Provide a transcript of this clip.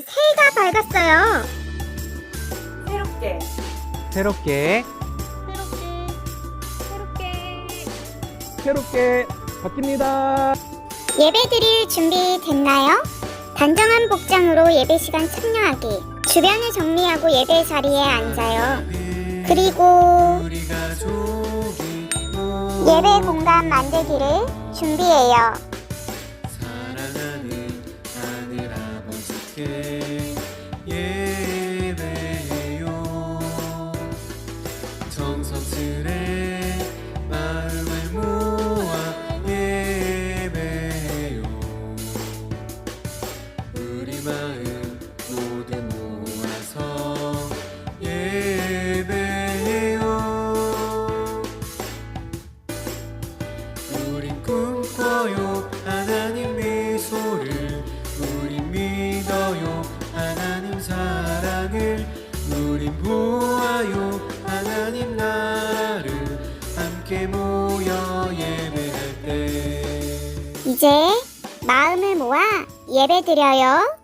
새해가 밝았어요. 새롭게 새롭게 새롭게 새롭게 바뀝니다. 예배 드릴 준비 됐나요? 단정한 복장으로 예배 시간 참여하기. 주변을 정리하고 예배 자리에 앉아요. 그리고 예배 공간 만들기를 준비해요. 마음 우린 보아요 하나님 나를 함께 모여 예배할 때 이제 마음을 모아 예배 드려요.